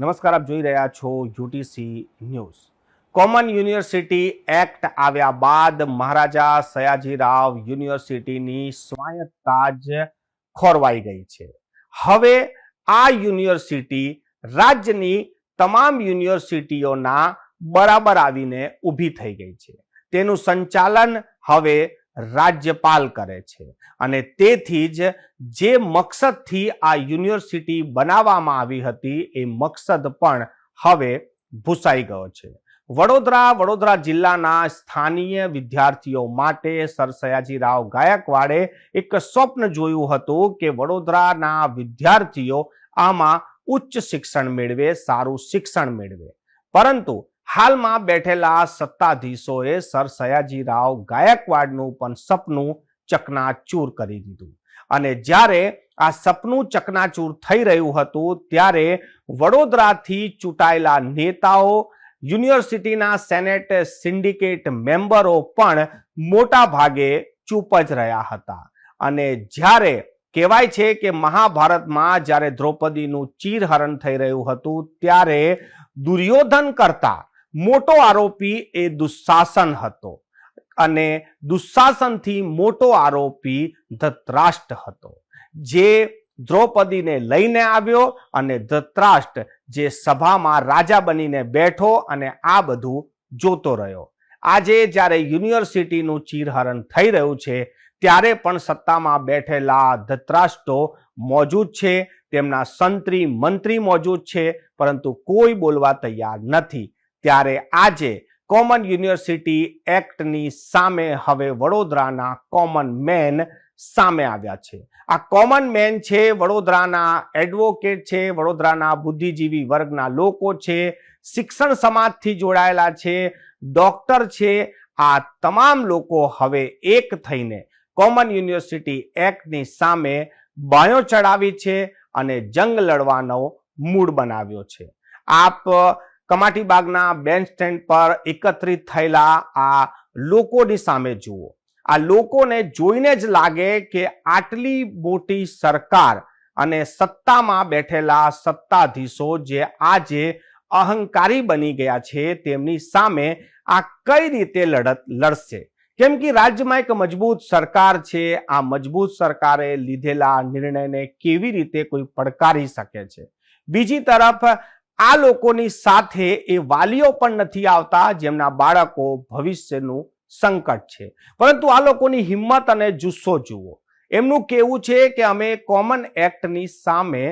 નમસ્કાર, આપ જોઈ રહ્યા છો UTC news. Common university act આવ્યા બાદ મહારાજા સયાજીરાવ યુનિવર્સિટીની સ્વાયત્તા જ ખોરવાઈ ગઈ છે. હવે આ યુનિવર્સિટી રાજ્યની તમામ યુનિવર્સિટીઓના બરાબર આવીને ઊભી થઈ ગઈ છે. તેનું સંચાલન હવે રાજ્યપાલ કરે છે. અને તેથી જ જે મકસદથી આ યુનિવર્સિટી બનાવવામાં આવી હતી, એ મકસદ પણ હવે ભૂસાઈ ગયો છે. વડોદરા વડોદરા જિલ્લાના સ્થાનીય વિદ્યાર્થીઓ માટે સર સયાજીરાવ ગાયકવાડે એક સ્વપ્ન જોયું હતું કે વડોદરાના વિદ્યાર્થીઓ આમાં ઉચ્ચ શિક્ષણ મેળવે, સારું શિક્ષણ મેળવે. પરંતુ હાલમાં બેઠેલા સત્તાધીશોએ સર સયાજીરાવ ગાયકવાડનું પણ સપનું ચકનાચૂર કરી દીધું. અને જ્યારે આ સપનું ચકનાચૂર થઈ રહ્યું હતું, ત્યારે વડોદરાથી ચૂંટાયેલા નેતાઓ, યુનિવર્સિટીના સેનેટ સિન્ડિકેટ મેમ્બરો પણ મોટા ભાગે ચૂપ જ રહ્યા હતા. અને જ્યારે કહેવાય છે કે મહાભારતમાં જ્યારે દ્રૌપદીનું ચીરહરણ થઈ રહ્યું હતું, ત્યારે દુર્યોધન કરતા મોટો આરોપી એ દુશાસન હતો અને દુશાસનથી મોટો આરોપી ધતરાષ્ટ્ર હતો. જે દ્રૌપદીને લઈને આવ્યો અને ધતરાષ્ટ્ર જે સભામાં રાજા બનીને બેઠો અને આ બધું જોતો રહ્યો. આજે જ્યારે યુનિવર્સિટીનું ચીરહરણ થઈ રહ્યું છે, ત્યારે પણ સત્તામાં બેઠેલા ધતરાષ્ટ્રો મોજૂદ છે, તેમના સંત્રી મંત્રી મોજૂદ છે, પરંતુ કોઈ બોલવા તૈયાર નથી. ત્યારે આજે કોમન યુનિવર્સિટી એક્ટની સામે હવે વડોદરાના કોમન મેન સામે આવ્યા છે. આ કોમન મેન છે, વડોદરાના એડવોકેટ છે, વડોદરાના બુદ્ધિજીવી વર્ગના લોકો છે, શિક્ષણ સમાજથી જોડાયેલા છે, ડોક્ટર છે, આ તમામ લોકો હવે એક થઈને કોમન યુનિવર્સિટી એક્ટની સામે બાયો ચડાવી છે અને જંગ લડવાનો મૂડ બનાવ્યો છે. આપ કમાટીબાગના બેન્ચ સ્ટેન્ડ પર એકત્રિત થયેલા આ લોકોની સામે જુઓ. આ લોકોને જોઈને જ લાગે કે આટલી મોટી સરકાર અને સત્તામાં બેઠેલા સત્તાધીશો જે આજે અહંકારી બની ગયા છે તેમની સામે આ કઈ રીતે લડત લડશે? કેમ કે રાજ્યમાં એક મજબૂત સરકાર છે, આ મજબૂત સરકારે લીધેલા નિર્ણયને કેવી રીતે કોઈ પડકારી શકે છે? બીજી તરફ આ લોકોની સાથે એ વાલીઓ પણ નથી આવતા જેમના બાળકો ભવિષ્યનું સંકટ છે. પરંતુ આ લોકોની હિંમત અને જુસ્સો જુઓ. એમનું કહેવું છે કે અમે કોમન એક્ટની સામે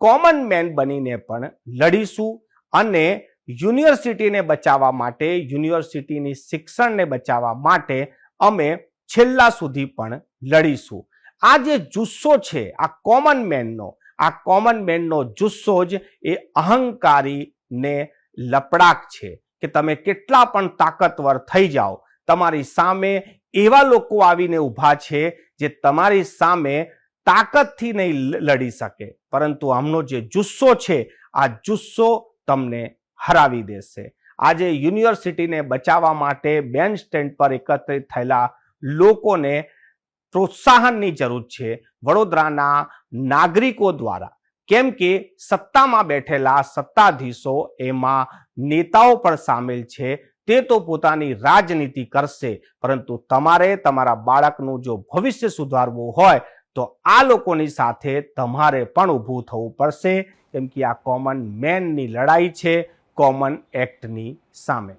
કોમન મેન બનીને પણ લડીશું અને યુનિવર્સિટીને બચાવવા માટે, યુનિવર્સિટીની શિક્ષણને બચાવવા માટે અમે છેલ્લા સુધી પણ લડીશું. આ જે જુસ્સો છે, આ કોમન મેનનો આ કોમન મેનનો જુસ્સો જ એ અહંકારી ને લપડાક છે કે તમે કેટલા પણ તાકતવર થઈ જાઓ, તમારી સામે એવા લોકો આવીને ઊભા છે જે તમારી સામે તાકાતથી નહીં લડી શકે. પરંતુ આમનો જે જુસ્સો છે, આ જુસ્સો તમને હરાવી દેશે. આજે યુનિવર્સિટીને બચાવવા માટે બેન સ્ટેન્ડ પર એકત્રિત થયેલા લોકોને પ્રોત્સાહનની જરૂર છે વડોદરાના નાગરિકો દ્વારા. કેમ કે સત્તામાં બેઠેલા સત્તાધીશો એમાં નેતાઓ પણ સામેલ છે, તે તો પોતાની રાજનીતિ કરશે. પરંતુ તમારે તમારા બાળકનું જો ભવિષ્ય સુધારવું હોય, તો આ લોકોની સાથે તમારે પણ ઊભું થવું પડશે. કેમ કે આ કોમન મેનની લડાઈ છે કોમન એક્ટની સામે.